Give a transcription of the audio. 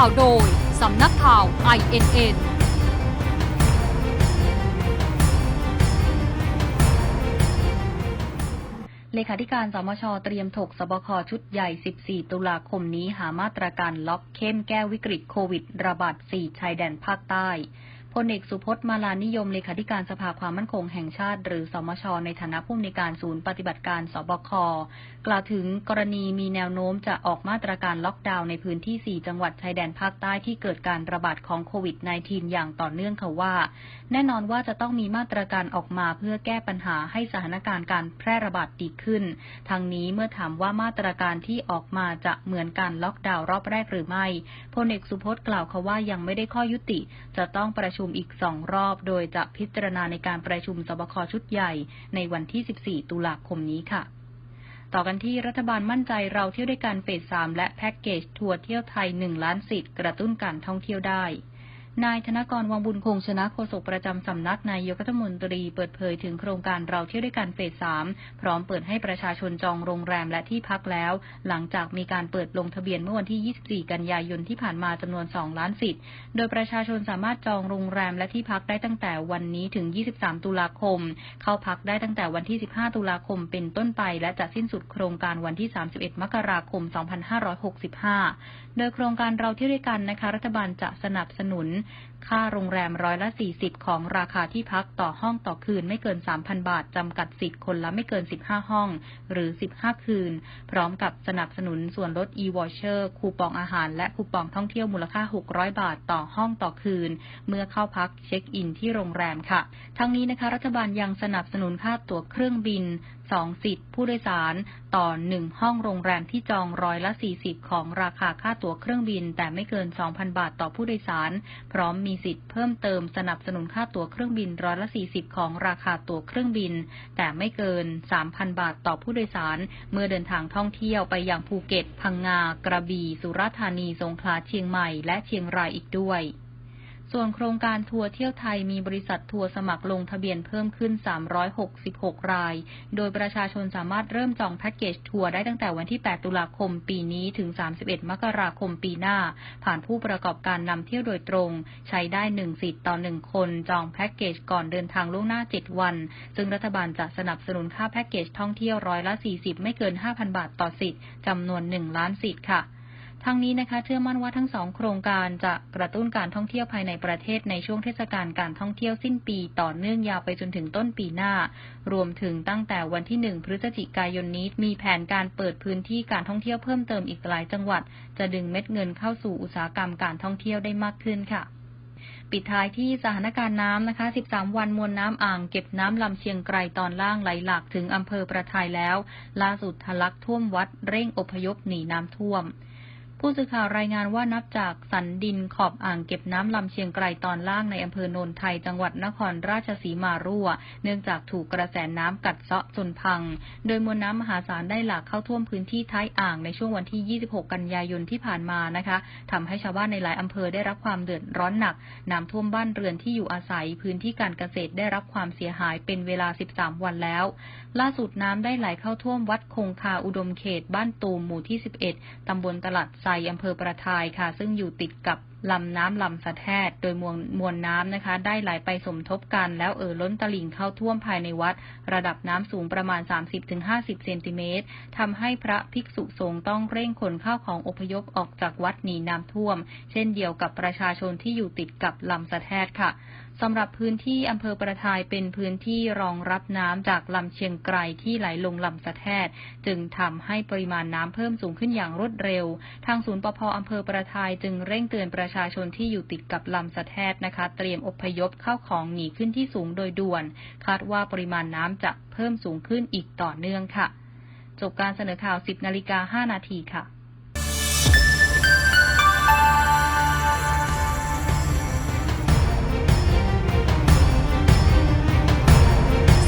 ข่าวโดย สำนักข่าว INN เลขาธิการสมชเตรียมถกสบคชุดใหญ่ 14 ตุลาคมนี้หามาตรการล็อกเข้มแก้วิกฤตโควิด ระบาด 4 ชายแดนภาคใต้ พลเอกสุพจน์มาลานิยมเลขาธิการสภาความมั่นคงแห่งชาติ หรือสมช ในฐานะผู้อำนวยการศูนย์ปฏิบัติการสบค กล่าวถึงกรณีมีแนวโน้มจะออกมาตรการล็อกดาวน์ในพื้นที่ 4 จังหวัดชายแดนภาคใต้ที่เกิดการระบาดของโควิด -19 อย่างต่อเนื่องค่ะว่า แน่นอนว่าจะต้องมีมาตรการออกมาเพื่อแก้ปัญหาให้สถานการณ์การแพร่ระบาดดีขึ้น ทางนี้เมื่อถามว่ามาตรการที่ออกมาจะเหมือนการล็อกดาวน์รอบแรกหรือไม่พลเอกสุพจน์กล่าวค่ะว่ายังไม่ได้ข้อยุติ จะต้องประชุมอีกสองรอบ โดยจะพิจารณาในการประชุมสบคชุดใหญ่ในวันที่ 14 ตุลาคมนี้ค่ะ ต่อกันที่รัฐบาลมั่นใจเราเที่ยวด้วยกันเฟส3และแพ็กเกจทัวร์เที่ยวไทย 1 ล้านสิทธิ์กระตุ้นการท่องเที่ยวได้ นายธนกรวังบุญคงชนะโฆษกประจำสำนักนายกรัฐมนตรีเปิดเผยถึงโครงการเราเที่ยวด้วยกันเฟส3พร้อมเปิดให้ประชาชนจองโรงแรมและที่พักแล้ว หลังจากมีการเปิดลงทะเบียนเมื่อวันที่ 24 กันยายนที่ผ่านมาจำนวน 2 ล้านสิทธิ์ โดยประชาชนสามารถจองโรงแรมและที่พักได้ตั้งแต่วันนี้ถึง 23 ตุลาคม เข้าพักได้ตั้งแต่วันที่ 15 ตุลาคมเป็นต้นไป และจะสิ้นสุดโครงการวันที่ 31 มกราคม 2565 โดยโครงการเราเที่ยวด้วยกันนะคะรัฐบาลจะสนับสนุนค่าโรงแรมร้อยละ40 ของราคาที่พักต่อห้องต่อคืนไม่เกิน 3,000 บาท จำกัดสิทธิ์คนละไม่เกิน 15 ห้อง หรือ 15 คืน พร้อมกับสนับสนุนส่วนลด e-voucher คูปองอาหารและคูปองท่องเที่ยวมูลค่า 600 บาทต่อห้องต่อคืน เมื่อเข้าพักเช็คอินที่โรงแรมค่ะ ทั้งนี้นะคะ รัฐบาลยังสนับสนุนค่าตั๋วเครื่องบิน 2 สิทธิ์ ผู้โดยสารต่อ 1 ห้องโรงแรมที่จองร้อยละ 40 ของราคาค่าตั๋วเครื่องบิน แต่ไม่เกิน 2,000 บาทต่อผู้โดยสารพร้อมมีสิทธิ์เพิ่มเติมสนับสนุนค่าตั๋วเครื่องบินร้อยละ40 ของราคาตั๋วเครื่องบิน แต่ไม่เกิน 3,000 บาทต่อผู้โดยสาร เมื่อเดินทางท่องเที่ยวไปยังภูเก็ต พังงา กระบี่ สุราษฎร์ธานี สงขลา เชียงใหม่ และเชียงรายอีกด้วย ส่วนโครงการทัวร์เที่ยวไทยมีบริษัททัวร์สมัครลงทะเบียนเพิ่มขึ้น 366 ราย โดยประชาชนสามารถเริ่มจองแพ็กเกจทัวร์ได้ตั้งแต่วันที่ 8 ตุลาคมปีนี้ถึง 31 มกราคมปีหน้า ผ่านผู้ประกอบการนำเที่ยวโดยตรง ใช้ได้ 1 สิทธิ์ต่อ 1 คน จองแพ็กเกจก่อนเดินทางล่วงหน้า 7 วัน ซึ่งรัฐบาลจะสนับสนุนค่าแพ็กเกจท่องเที่ยวร้อยละ 40 ไม่เกิน 5,000 บาทต่อสิทธิ์จำนวน 1 ล้านสิทธิ์ค่ะ ทั้งนี้นะคะเชื่อมั่นว่าทั้งสองโครงการจะกระตุ้นการท่องเที่ยวภายในประเทศในช่วงเทศกาลการท่องเที่ยวสิ้นปีต่อเนื่องยาวไปจนถึงต้นปีหน้า รวมถึงตั้งแต่วันที่ 1 พฤศจิกายนนี้มีแผนการเปิดพื้นที่การท่องเที่ยวเพิ่มเติมอีกหลายจังหวัด จะดึงเม็ดเงินเข้าสู่อุตสาหกรรมการท่องเที่ยวได้มากขึ้นค่ะปิดท้ายที่สถานการณ์น้ำนะคะ 13 วันมวลน้ำอ่างเก็บน้ำลำเชียงไกรตอนล่างไหลหลากถึงอำเภอประทายแล้ว ล่าสุดทะลักท่วมวัดเร่งอพยพหนีน้ำท่วม ผู้สื่อข่าวรายงานว่านับจากสันดินขอบอ่างเก็บน้ำลำเชียงไกรตอนล่างในอำเภอโนนไทยจังหวัดนครราชสีมารั่ว เนื่องจากถูกกระแสน้ำกัดเซาะจนพัง โดยมวลน้ำมหาศาลได้หลากเข้าท่วมพื้นที่ท้ายอ่างในช่วงวันที่ 26 กันยายนที่ผ่านมานะคะทำให้ชาวบ้านในหลายอำเภอได้รับความเดือดร้อนหนักน้ำท่วมบ้านเรือนที่อยู่อาศัย พื้นที่การเกษตรได้รับความเสียหายเป็นเวลา 13 วันแล้ว ล่าสุดน้ำได้ไหลเข้าท่วมวัดคงคาอุดมเขตบ้านตูมหมู่ที่ 11ตำบลตลาดไซอำเภอประทายค่ะ ซึ่งอยู่ติดกับลำน้ำลำสะแทดโดยมวลมวลน้ำนะคะ ได้ไหลไปสมทบกันแล้วเอ่อล้นตลิ่งเข้าท่วมภายในวัด ระดับน้ำสูงประมาณ 30-50 เซนติเมตรทำให้พระภิกษุสงฆ์ต้องเร่งขนข้าวของอพยพออกจากวัดหนีน้ำท่วม เช่นเดียวกับประชาชนที่อยู่ติดกับลำสะแทดค่ะ สำหรับพื้นที่อำเภอประทายเป็นพื้นที่รองรับน้ำจากลำเชียงไกรที่ไหลลงลำสะแทดจึงทำให้ปริมาณน้ำเพิ่มสูงขึ้นอย่างรวดเร็ว ทางศูนย์ปภอำเภอประทายจึงเร่งเตือนประชาชนที่อยู่ติดกับลำสะแทดนะคะ เตรียมอพยพเข้าของหนีขึ้นที่สูงโดยด่วน คาดว่าปริมาณน้ำจะเพิ่มสูงขึ้นอีกต่อเนื่องค่ะ จบการเสนอข่าว 10นาฬิกา5นาทีค่ะ